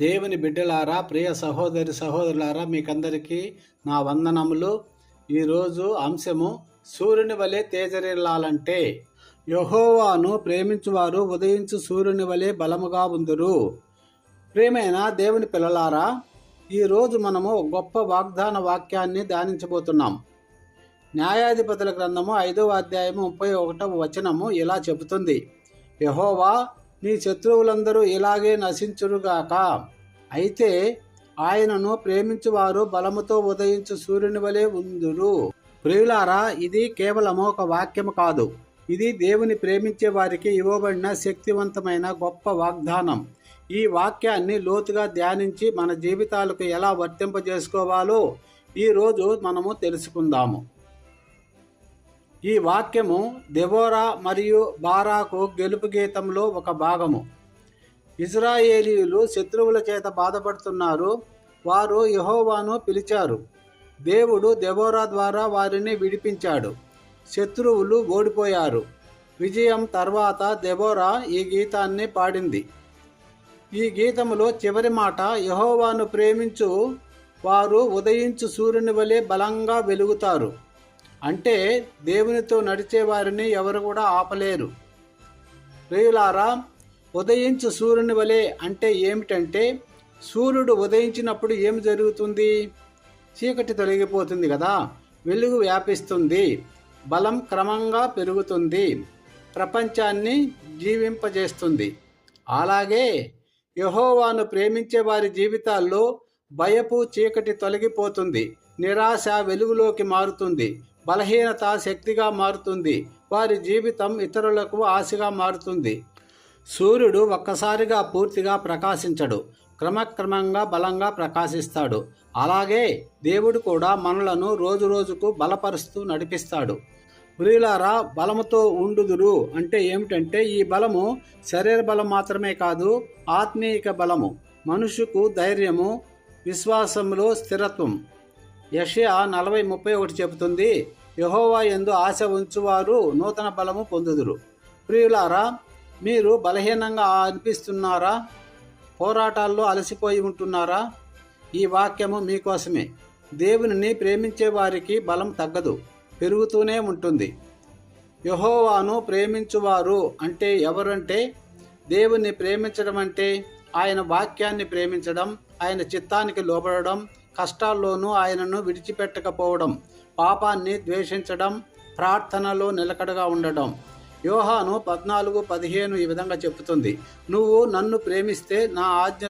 దేవుని బిడ్డలారా ప్రియ సహోదరి సహోదరులారా మీకందరికీ నా వందనములు. ఈరోజు అంశము సూర్యుని వలె తేజరిల్లాలంటే. యహోవాను ప్రేమించువారు ఉదయించు సూర్యుని వలె బలముగా ఉందురు. ప్రేమైన దేవుని పిల్లలారా ఈరోజు మనము గొప్ప వాగ్దాన వాక్యాన్ని ధ్యానించబోతున్నాం. న్యాయాధిపతుల గ్రంథము ఐదవ అధ్యాయము ముప్పై ఒకటవ వచనము ఇలా చెబుతుంది. యహోవా నీ శత్రువులందరూ ఇలాగే నశించురుగాక అయితే ఆయనను ప్రేమించువారు బలముతో ఉదయించు సూర్యుని వలె ఉందురు. ప్రియులారా ఇది కేవలము ఒక వాక్యము కాదు. ఇది దేవుని ప్రేమించే వారికి ఇవ్వబడిన శక్తివంతమైన గొప్ప వాగ్దానం. ఈ వాక్యాన్ని లోతుగా ధ్యానించి మన జీవితాలకు ఎలా వర్తింపజేసుకోవాలో ఈరోజు మనము తెలుసుకుందాము. ఈ వాక్యము దెబోరా మరియు బారాకు గెలుపు గీతంలో ఒక భాగము. ఇజ్రాయేలీయులు శత్రువుల చేత బాధపడుతున్నారు. వారు యహోవాను పిలిచారు. దేవుడు దెబోరా ద్వారా వారిని విడిపించాడు. శత్రువులు ఓడిపోయారు. విజయం తర్వాత దెబోరా ఈ గీతాన్ని పాడింది. ఈ గీతములో చివరి మాట యహోవాను ప్రేమించు వారు ఉదయించు సూర్యుని వలె బలంగా వెలుగుతారు. అంటే దేవునితో నడిచే వారిని ఎవరు కూడా ఆపలేరు. ప్రియులారా ఉదయించు సూర్యుని వలె అంటే ఏమిటంటే సూర్యుడు ఉదయించినప్పుడు ఏమి జరుగుతుంది? చీకటి తొలగిపోతుంది కదా వెలుగు వ్యాపిస్తుంది బలం క్రమంగా పెరుగుతుంది ప్రపంచాన్ని జీవింపజేస్తుంది. అలాగే యహోవాను ప్రేమించే వారి జీవితాల్లో భయపు చీకటి తొలగిపోతుంది నిరాశ వెలుగులోకి మారుతుంది బలహీనత శక్తిగా మారుతుంది. వారి జీవితం ఇతరులకు ఆశగా మారుతుంది. సూర్యుడు ఒక్కసారిగా పూర్తిగా ప్రకాశించడు. క్రమక్రమంగా బలంగా ప్రకాశిస్తాడు. అలాగే దేవుడు కూడా మనలను రోజు రోజుకు బలపరుస్తూ నడిపిస్తాడు. ప్రియులారా బలముతో ఉండుదురు అంటే ఏమిటంటే ఈ బలము శరీర బలం మాత్రమే కాదు ఆత్మీయక బలము మనుషుకు ధైర్యము విశ్వాసంలో స్థిరత్వం. యషయా నలభై ముప్పై ఒకటి చెబుతుంది యహోవా ఎందు ఆశ ఉంచువారు నూతన బలము పొందుదురు. ప్రియులారా మీరు బలహీనంగా అనిపిస్తున్నారా? పోరాటాల్లో అలసిపోయి ఉంటున్నారా? ఈ వాక్యము మీకోసమే. దేవునిని ప్రేమించే వారికి బలం తగ్గదు పెరుగుతూనే ఉంటుంది. యహోవాను ప్రేమించువారు అంటే ఎవరంటే? దేవుణ్ణి ప్రేమించడం అంటే ఆయన వాక్యాన్ని ప్రేమించడం ఆయన చిత్తానికి లోబడడం కష్టాల్లోనూ ఆయనను విడిచిపెట్టకపోవడం పాపాన్ని ద్వేషించడం ప్రార్థనలో నిలకడగా ఉండడం. యోహాను పద్నాలుగు పదిహేను ఈ విధంగా చెబుతుంది. నువ్వు నన్ను ప్రేమిస్తే నా ఆజ్ఞ